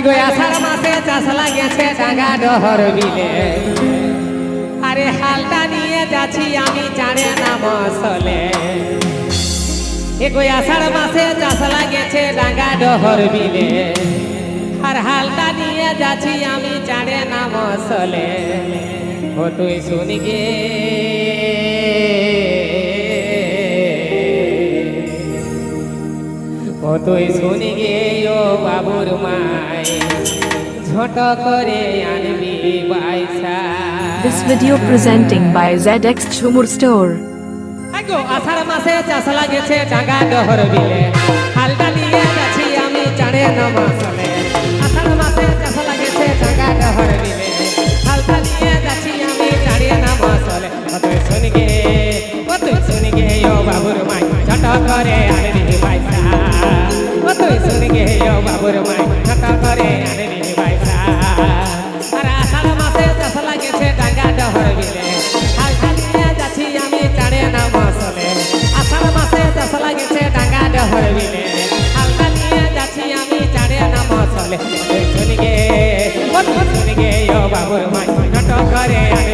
গো আষাঢ় মাসে চাষ লাগিয়েছে ডাঙ্গা ডহর বিলে আরে হালটা নিয়ে যাচ্ছি আমি চারে নাম সলে এগো আষাঢ় মাসে চাষ লাগিয়েছে ডাঙ্গা ডহর বিলে আর হালটা নিয়ে যাচ্ছি আমি চারে নাম সলে ও তুই শুনি গে ও তুই শুনি গে ও বাবুর মাই ঝট করে আনবি বাইসা This video presenting by ZX Chumur Store. আগো আষাঢ় মাসে চাষ লাগেছে ডাঙ্গা ডহর বিলে। হালটা নিয়ে যাচ্ছি আমি চারে নমাসলে আষাঢ় মাসে চাষ লাগেছে ডাঙ্গা ডহর বিলে। বাবুর মাই ঝট করে আনবি বাইসা আর মাসে ডাঙ্গা ডহর বিলে। নিয়ে যাচ্ছি আমি চারে নাম আসলে আষাঢ় মাসে চাষ লাগেছে ডাঙ্গা ডহর বিলে। হালকা নিয়ে যাচ্ছি আমি চারে নাম আসলে শুনি গে শুনি গে ও বাবুর মাই করে আনবি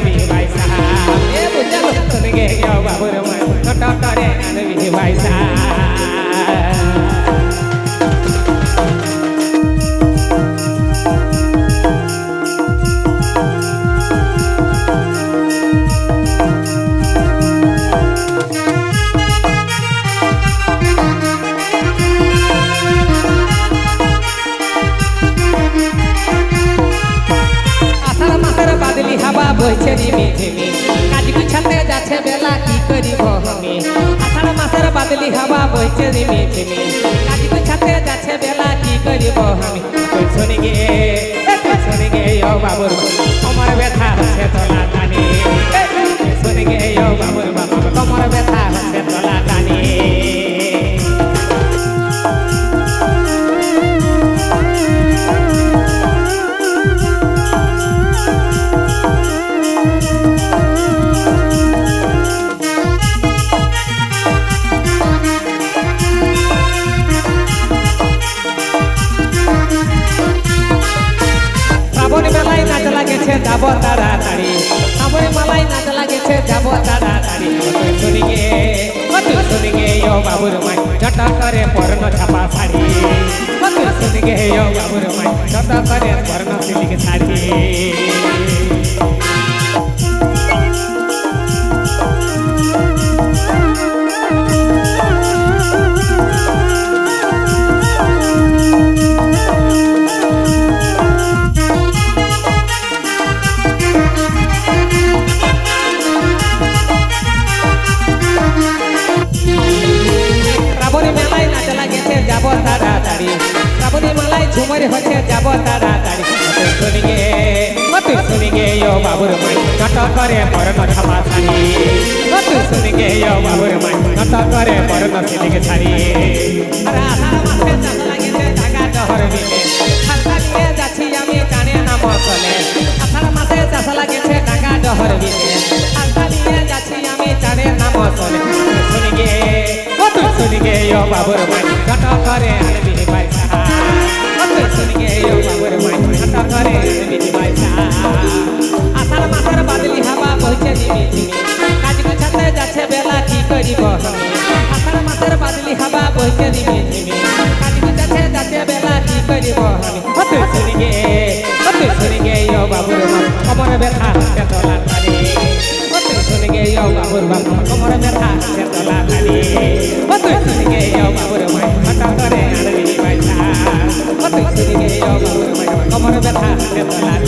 বইছে রিমি ঝিমি কাজ গুছাতে যাচ্ছে বেলা কি করিব আমি আষাঢ় মাসের বাদলি হাওয়া বইছে রিমি ঝিমি কাজ গুছাতে যাচ্ছে বেলা কি করিব আমি তুই শুনি গে তুই শুনি গে, ও বাবুর আমার ব্যথা হচ্ছে তোলা টানি লাগেছে, যাব তাড়াতাড়ি। শ্রাবণ মালাই নাচ লাগেছে, যাব তাড়াতাড়ি। তুই শুনি গে ও তুই শুনি গে ও বাবুর মাই চট করে পর্ণ ছাপা শাড়ি। তুই শুনি গে ও বাবুর মাই চট করে পর্ণ সিলিক শাড়ি। মেলায় গেছে, যাব তাড়াতাড়ি। শ্রাবণী মেলায় ঝুমর হচ্ছে, যাব তাড়াতাড়ি। তুই শুনি গে তুই শুনি গে, ও বাবুর মাই নট করে পরন শাড়ি ও তুই শুনি পয়সা ও তুই শুনি গে ও বাবুর মাই নট করে আনবি পয়সা আষাঢ় মাসের বাদলি হাওয়া বইছে ঝিমি ঝিমি কাজ গোছাতে যাচ্ছে বেলা কি করিব আষাঢ় মাসের বাদলি হাওয়া বইছে ঝিমি ঝিমি কাজ গোছাতে যাচ্ছে বেলা কি করিব আমি ও তুই শুনি গে ও তুই শুনি গে ও বাবুর মা কমর ব্যথা হচ্ছে তোলা তালি ও তুই শুনি গে ও বাবুর মা কমর ব্যথা হচ্ছে তোলা তালি ও মা কমর ব্যথা হচ্ছে তোলা তালি ও